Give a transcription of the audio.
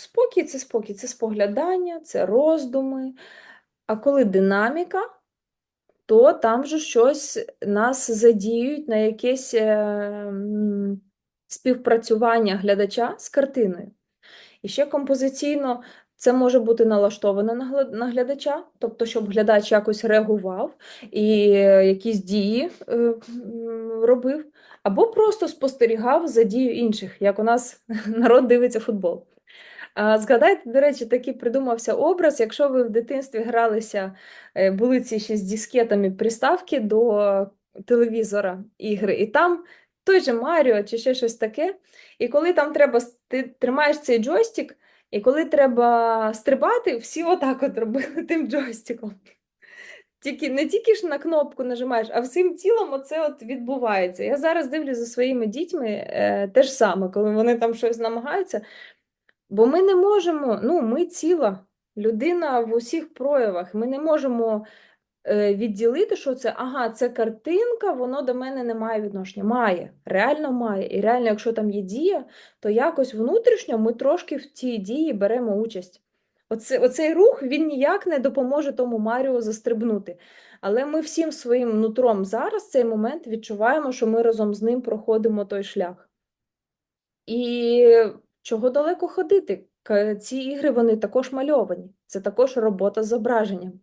спокій це спокій, це споглядання, це роздуми. А коли динаміка, то там вже щось нас задіють на якесь е, співпрацювання глядача з картиною. І ще композиційно це може бути налаштоване на глядача, тобто, щоб глядач якось реагував і е, якісь дії е, робив, або просто спостерігав за дією інших, як у нас народ дивиться футбол. Згадайте, до речі, такий придумався образ, якщо ви в дитинстві гралися, е, були ці ще з дискетами приставки до телевізора ігри, і там той же Маріо чи ще щось таке. І коли там треба, ти тримаєш цей джойстик, і коли треба стрибати, всі отак от робили тим джойстиком. Тільки, не тільки ж на кнопку нажимаєш, а всім тілом оце от відбувається. Я зараз дивлюсь за своїми дітьми е, те ж саме, коли вони там щось намагаються. Бо ми не можемо, ну, ми ціла людина в усіх проявах. Ми не можемо е, відділити, що це, ага, це картинка, воно до мене не має відношення. Має, реально має. І реально, якщо там є дія, то якось внутрішньо ми трошки в цій дії беремо участь. Оце, оцей рух він ніяк не допоможе тому Маріо застрибнути. Але ми всім своїм нутром зараз цей момент відчуваємо, що ми разом з ним проходимо той шлях. І чого далеко ходити? Ці ігри вони також мальовані. Це також робота з зображенням.